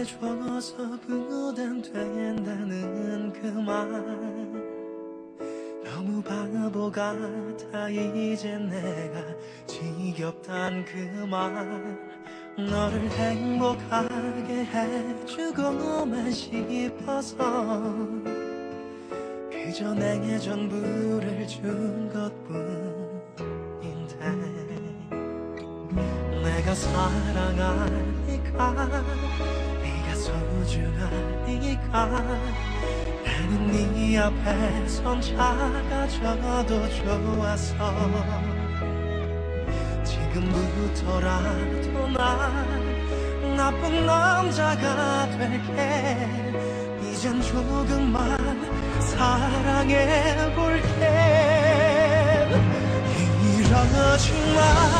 미워서 부담 된다는 그 말. 너무 바보 같아 이제 내가 지겹단 그 말. 너를 행복하게 해주고만 싶어서 그저 내게 전부를 준 것뿐인데 내가 사랑하니까 소중하니까 나는 네 앞에 선 작아져도 좋았어 지금부터라도 난 나쁜 남자가 될게. 이젠 조금만 사랑해볼게. 이러지 마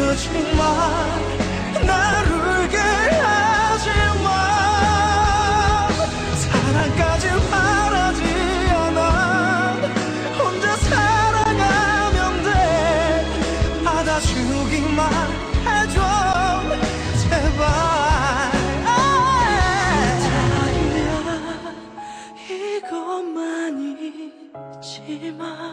이러지마 날 울게 하지마. 사랑까지 바라지 않아. 혼자 사랑하면 돼. 받아주기만 해줘. 제발. 이것만 잊지마